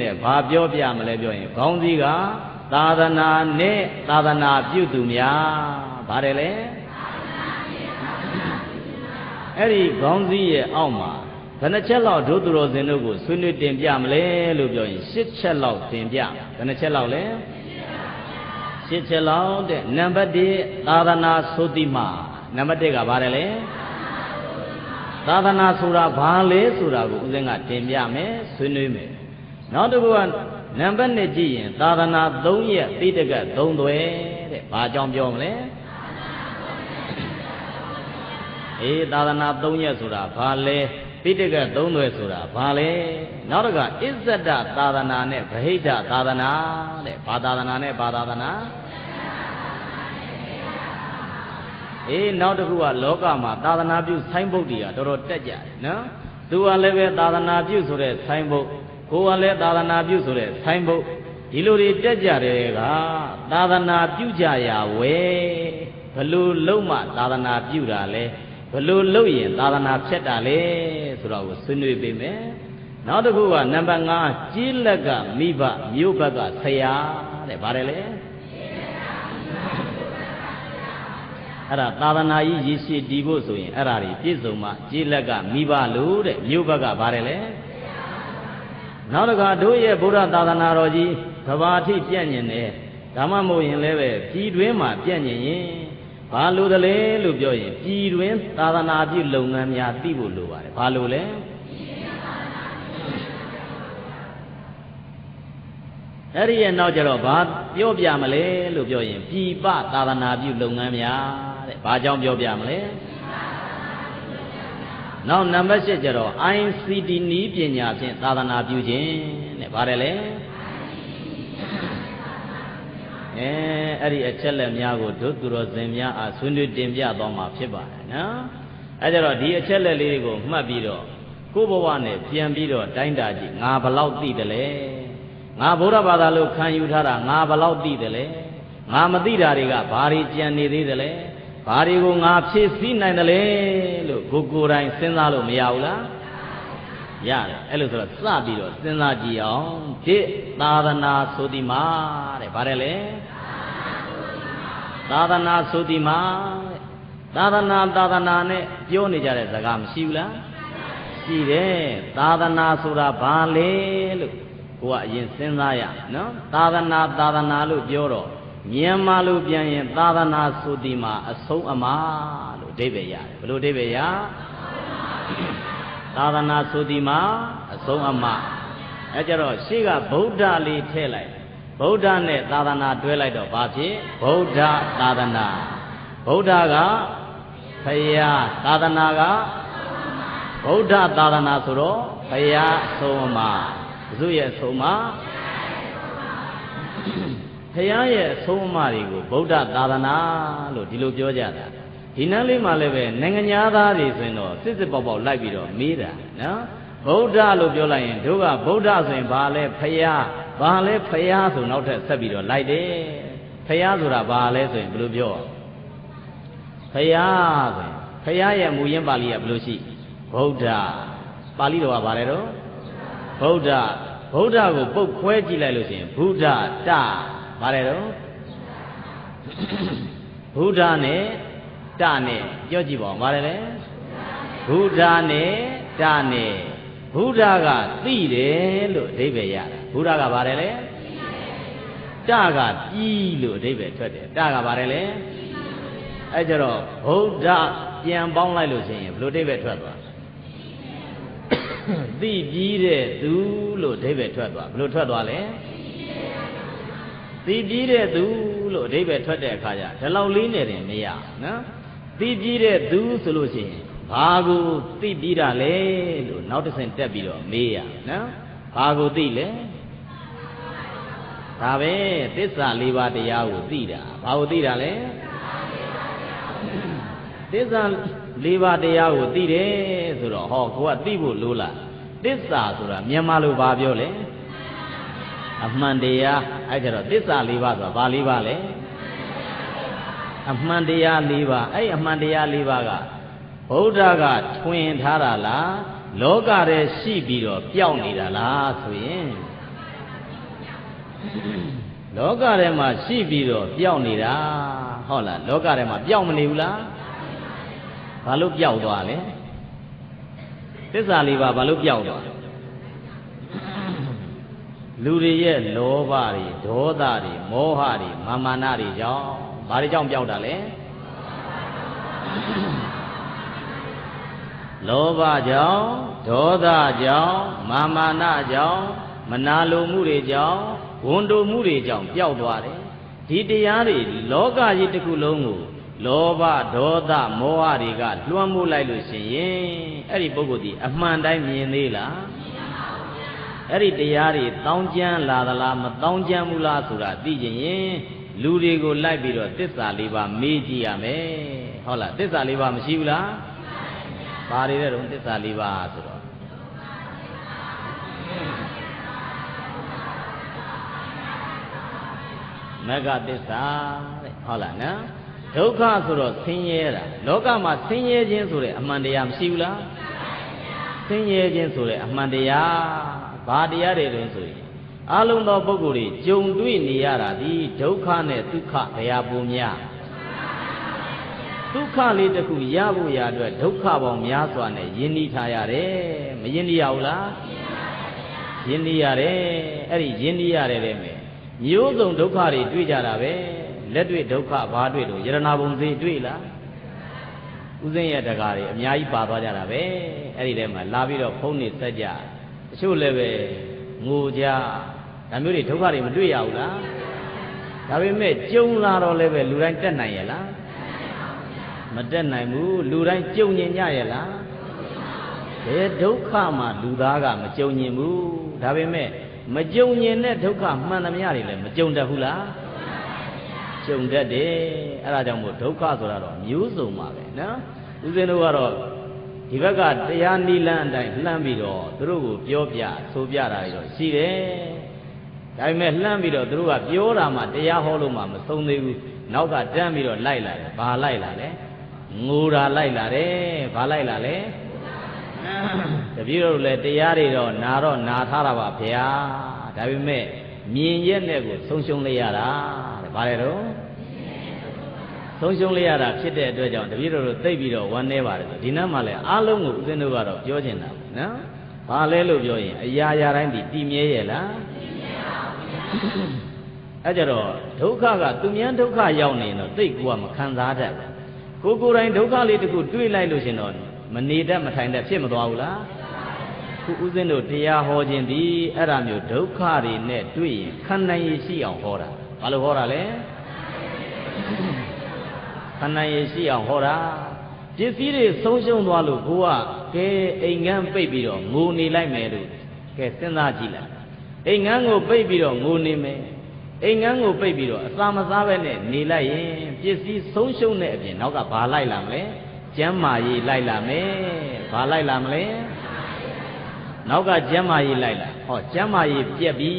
နဲ့ဘာပြောပြမလဲပြောရင်ခေါင်းစည်းကသာသနာနဲ့သာသနာပြုသူများဗါတယ်လေအဲ့ဒီခေါင်းစည်းရဲ့အောက်မှာဘယ်နှချက်လောက်ဒုသူတော်စင်တို့ကိုဆွေးနွေးတင်ပြမလဲလို့ပြောရင်၈ချက်လောက်တင်ပြဘယ်နှချက်လောက်လဲ၈ချက်လောက်တဲ့နံပါတ်1သာသနာဆိုတိမှာနံပါတ်1ကဘာတယ်လဲသာသနာဆိုတာဘာလဲဆိုတာကိုဦးဇင်းကတင်ပြမယ်ဆွေးနွေးမယ် နောက်တစ်ခုကနံပါတ်2ကြည့်ရင်သာသနာ3ရက်တိတကတ်3သွဲတဲ့ဘာကြောင့်ပြောမလဲအေးသာသနာ3ရက်ဆိုတာဘာလဲပိဋကသုံးသွဲဆိုတာဘာလဲနောက်တစ်ခါအစ္ဆဒသာသနာနဲ့ဗဟိတသာသနာတဲ့ဘာသာသနာနဲ့ဘာသာသနာအေးနောက်တစ်ခုကလောကမှာသာသနာပြုဆိုင်းဘုတ်တွေကတော်တော်တက်ကြတယ်နော်သူကလည်းပဲသာသနာပြုဆိုတဲ့ဆိုင်းဘုတ် ကိုကလည်းသာသနာပြုဆိုတဲ့ဆိုင်းဘုတ်ဒီလိုတွေတက်ကြတယ်ကသာသနာပြုကြရဝဲဘလို့လုံးမှသာသနာပြုတာလဲဘလို့လုပ်ရင်သာသနာဖြစ်တာလဲဆိုတော့ကိုဆွေးနွေးပေးမယ်နောက်တစ်ခုကနံပါတ်5ကြီးလက်ကမိဘမြို့ဘက်ကဆရာတဲ့ဗါတယ်လေအဲ့ဒါသာသနာကြီးရည်ရှိတည်ဖို့ဆိုရင်အဲ့ဒါတွေပြည့်စုံမှကြီးလက်ကမိဘလို့တဲ့မြို့ဘက်ကဗါတယ်လေ နောက်တစ်ခါတို့ရဲ့ဗုဒ္ဓသာသနာတော်ကြီးကဘာထိပြန့်ညင်တယ်ဓမ္မမို့ရင်လည်းပဲပြည်တွင်းမှာပြန့်ညင်ရင်ဘာလို့တလဲလို့ပြောရင်ပြည်တွင်းသာသနာပြုလုပ်ငန်းများသိဖို့လိုပါတယ်ဘာလို့လဲအဲ့ဒီရဲ့နောက်ကျတော့ဘာပြောပြမလဲလို့ပြောရင်ပြည်ပသာသနာပြုလုပ်ငန်းများတဲ့ဘာကြောင့်ပြောပြမလဲ နောက်နံပါတ်၈ကျတော့ ICT နီးပညာဖြင့်သာသနာပြုခြင်းတဲ့ဗါတယ်လေအဲအဲ့ဒီအချက်လက်များကိုဒုသူတော်စင်များအားဆွေးနွေးတင်ပြသွားမှာဖြစ်ပါတယ်နော်အဲကြတော့ဒီအချက်လက်လေးတွေကိုမှတ်ပြီးတော့ကိုယ့်ဘဝနဲ့ပြန်ပြီးတော့တိုင်းတာကြည့်ငါဘလောက်သိတယ်လဲငါဗုဒ္ဓဘာသာလို့ခံယူထားတာငါဘလောက်သိတယ်လဲငါမသိတာတွေကဘာတွေကြံနေသေးတယ်လဲ ဘာတွေကိုငါဖြည့်ဆည်းနိုင်တယ်လဲလို့ကိုကိုယ်တိုင်စဉ်းစားလို့မရဘူးလားရတယ်အဲ့လိုဆိုတော့စပြီးတော့စဉ်းစားကြည့်အောင်ဒီသာသနာဆိုဒီမှာတဲ့ဗါတယ်လေသာသနာဆိုဒီမှာတဲ့သာသနာသာသနာနဲ့ပြောနေကြတဲ့စကားမရှိဘူးလားရှိတယ်သာသနာဆိုတာဘာလဲလို့ကိုကအရင်စဉ်းစားရနော်သာသနာသာသနာလို့ပြောတော့ မြန်မာလိုပြန်ရင်သာသနာဆိုဒီမှာအဆုံးအမလို့အဓိပ္ပာယ်ရတယ်ဘယ်လိုအဓိပ္ပာယ်ရသာသနာဆိုဒီမှာအဆုံးအမအဲကြတော့ရှေ့ကဗုဒ္ဓလေးထည့်လိုက်ဗုဒ္ဓနဲ့သာသနာတွဲလိုက်တော့ဘာဖြစ်ဗုဒ္ဓသာသနာဗုဒ္ဓကဖယားသာသနာကဗုဒ္ဓသာသနာဆိုတော့ဖယားဆုံးအမဘုသူရဲ့ဆုံးအမ ဖယားရဲ့အဆုံးအမတွေကိုဗုဒ္ဓသာသနာလို့ဒီလိုပြောကြတာဒီနန်းလေးမှာလည်းပဲနိုင်ငံသားတွေဆိုရင်တော့စစ်စစ်ပေါက်ပေါက်လိုက်ပြီးတော့မေးတာနော်ဗုဒ္ဓလို့ပြောလိုက်ရင်တို့ကဗုဒ္ဓဆိုရင်ဘာလဲဖယားဘာလဲဖယားဆိုနောက်ထပ်ဆက်ပြီးတော့လိုက်တယ်ဖယားဆိုတာဘာလဲဆိုရင်ဘယ်လိုပြောဖယားဆိုရင်ဖယားရဲ့မူရင်းပါဠိကဘယ်လိုရှိဗုဒ္ဓပါဠိတော်ကဘာလဲတော့ဗုဒ္ဓဗုဒ္ဓကိုပုတ်ခွဲကြည့်လိုက်လို့ရှိရင်ဘုဒ္ဓတ ဘာလဲတော့ဘုဒ္ဓနဲ့တနဲ့ပြောကြည့်ပါဦးဘာလဲလဲဘုဒ္ဓနဲ့တနဲ့ဘုဒ္ဓကသိတယ်လို့အဓိပ္ပာယ်ရတယ်ဘုရားကဘာတယ်လဲတကပြီးလို့အဓိပ္ပာယ်ထွက်တယ်တကဘာတယ်လဲအဲကြတော့ဗုဒ္ဓပြန်ပေါင်းလိုက်လို့ရှိရင်ဘယ်လိုအဓိပ္ပာယ်ထွက်သွားသိပြီးတဲ့သူလို့အဓိပ္ပာယ်ထွက်သွားဘယ်လိုထွက်သွားလဲသိ ပြီးတဲ့သူလို့အဓိပ္ပာယ်ထွက်တဲ့အခါကျဒီလောက်လေးနဲ့တင်မရနော်သိပြီးတဲ့သူဆိုလို့ရှိရင်ဘာကိုသိပြီးတာလဲလို့နောက်တစ်ဆင့်တက်ပြီးတော့မေးရနော်ဘာကိုသိလဲဒါပဲသစ္စာလေးပါးတရားကိုသိတာဘာကိုသိတာလဲသစ္စာလေးပါးတရားကိုသိတယ်ဆိုတော့ဟောကိုကသိဖို့လိုလားသစ္စာဆိုတာမြန်မာလိုဘာပြောလဲ အမှန်တရားအဲ့ကြတော့သစ္စာလေးပါးဆိုတာဘာလေးပါလဲအမှန်တရား၄ပါးအဲ့အမှန်တရား၄ပါးကဗုဒ္ဓကထွင်ထားတာလားလောကထဲရှိပြီးတော့ပျောက်နေတာလားဆိုရင်လောကထဲမှာရှိပြီးတော့ပျောက်နေတာဟုတ်လားလောကထဲမှာပျောက်မနေဘူးလားဘာလို့ပျောက်သွားလဲသစ္စာလေးပါဘာလို့ပျောက်သွားလူ တွေရဲ့လောဘတွေဒေါသတွေမောဟတွေမာမာနတွေကြောင့်ဘာတွေကြောင့်ပျောက်တာလဲလောဘကြောင့်ဒေါသကြောင့်မာမာနကြောင့်မနာလိုမှုတွေကြောင့်ဝန်တိုမှုတွေကြောင့်ပျောက်သွားတယ်ဒီတရားတွေလောကကြီးတစ်ခုလုံးကိုလောဘဒေါသမောဟတွေကလွှမ်းမိုးလိုက်လို့ရှိရင်အဲ့ဒီပုဂ္ဂိုလ်ဒီအမှန်တိုင်းမြင်သေးလား အဲ့ဒီတရားတွေတောင်းကျမ်းလာသလားမတောင်းကျမ်းဘူးလားဆိုတာသိကြရင်လူတွေကိုလိုက်ပြီးတော့သစ္စာလေးပါမေးကြည့်ရမယ်ဟုတ်လားသစ္စာလေးပါမရှိဘူးလားပါရတဲ့တော့သစ္စာလေးပါဆိုတော့မဂ္ဂသစ္စာတဲ့ဟုတ်လားနော်ဒုက္ခဆိုတော့ဆင်းရဲတာလောကမှာဆင်းရဲခြင်းဆိုတဲ့အမှန်တရားမရှိဘူးလားဆင်းရဲခြင်းဆိုတဲ့အမှန်တရား ဘာတရားတွေတုန်းဆိုရင်အလုံးသောပုဂ္ဂိုလ်တွေကြုံတွေ့နေရတာဒီဒုက္ခနဲ့ဒုက္ခဘယ်ဟာပုံများဒုက္ခလေးတစ်ခုရဖို့ရအတွက်ဒုက္ခပေါင်းများစွာနဲ့ယဉ်ဤထားရတယ်မယဉ်ဤရဘူးလားယဉ်ဤရတယ်အဲ့ဒီယဉ်ဤရတယ်တဲ့မယ်မျိုးစုံဒုက္ခတွေတွေ့ကြတာပဲလက်တွေ့ဒုက္ခဘာတွေ့လို့ယရနာဘုံစေတွေ့လားဥစဉ်ရဲ့တကားတွေအများကြီးပါသွားကြတာပဲအဲ့ဒီထဲမှာလာပြီးတော့ဖုံးနေဆက်ကြ အချို့လည်းပဲငိုကြဒါမျိုးတွေဒုက္ခတွေမတွေ့ရဘူးလားဒါပေမဲ့ကြုံလာတော့လည်းပဲလူတိုင်းတက်နိုင်ရဲ့လားမတက်နိုင်ဘူးလူတိုင်းကြုံညင်ကြရဲ့လားဘယ်ဒုက္ခမှလူသားကမကြုံညင်ဘူးဒါပေမဲ့မကြုံညင်တဲ့ဒုက္ခမှန်သမျှတွေလည်းမကြုံတတ်ဘူးလားကြုံတတ်တယ်အဲဒါကြောင့်မို့ဒုက္ခဆိုတာတော့မျိုးစုံပါပဲနော်ဦးဇင်းတို့ကတော့ ဒီဘက်ကတရားနိလန်းအတိုင်းလှမ်းပြီးတော့သူတို့ကိုပြောပြဆိုပြတာတွေတော့ရှိတယ်ဒါပေမဲ့လှမ်းပြီးတော့သူတို့ကပြောတာမှတရားဟောလို့မှမဆုံးသေးဘူးနောက်ကတန်းပြီးတော့လိုက်လာတယ်ဘာလိုက်လာလဲငိုတာလိုက်လာတယ်ဘာလိုက်လာလဲတပည့်တော်လည်းတရားတွေတော့နာတော့နာထားတာပါဗျာဒါပေမဲ့မြင်ရက်နဲ့ကိုဆုံးရှုံးလိုက်ရတာတဲ့ဘာလဲတော့ ဆုံးရှုံးလိုက်ရတာဖြစ်တဲ့အတွက်ကြောင့်တပည့်တော်တို့သိပြီးတော့ဝမ်းနေပါတယ်ဒီနတ်မှလည်းအားလုံးကိုဦးဇင်းတို့ကတော့ပြောချင်တာပေါ့နော်ဘာလဲလို့ပြောရင်အရာရာတိုင်းဒီတည်မြဲရဲ့လားအဲကြတော့ဒုက္ခကသူများဒုက္ခရောက်နေရင်တော့သိကူကမခံစားတတ်ဘူးကိုယ်ကိုယ်တိုင်ဒုက္ခလေးတစ်ခုတွေးလိုက်လို့ရှင်တော့မနေတတ်မထိုင်တတ်ဖြစ်မသွားဘူးလားခုဥစဉ်တို့တရားဟောခြင်းဒီအဲ့ဒါမျိုးဒုက္ခတွေနဲ့တွေ့ရင်ခံနိုင်ရရှိအောင်ဟောတာဘာလို့ဟောတာလဲ ခံနိုင်ရရှိအောင်ဟောတာပစ္စည်းတွေဆုံးရှုံးသွားလို့ကိုကကဲအိမ်ငန်းပိတ်ပြီးတော့ငိုနေလိုက်မယ်လို့ကဲစဉ်းစားကြည့်လိုက်အိမ်ငန်းကိုပိတ်ပြီးတော့ငိုနေမယ်အိမ်ငန်းကိုပိတ်ပြီးတော့အစာမစားပဲနဲ့နေလိုက်ရင်ပစ္စည်းဆုံးရှုံးတဲ့အပြင်နောက်ကဘာလိုက်လာမလဲကျမ်းမာရေးလိုက်လာမယ်ဘာလိုက်လာမလဲနောက်ကကျမ်းမာရေးလိုက်လာဟောကျမ်းမာရေးပြက်ပြီ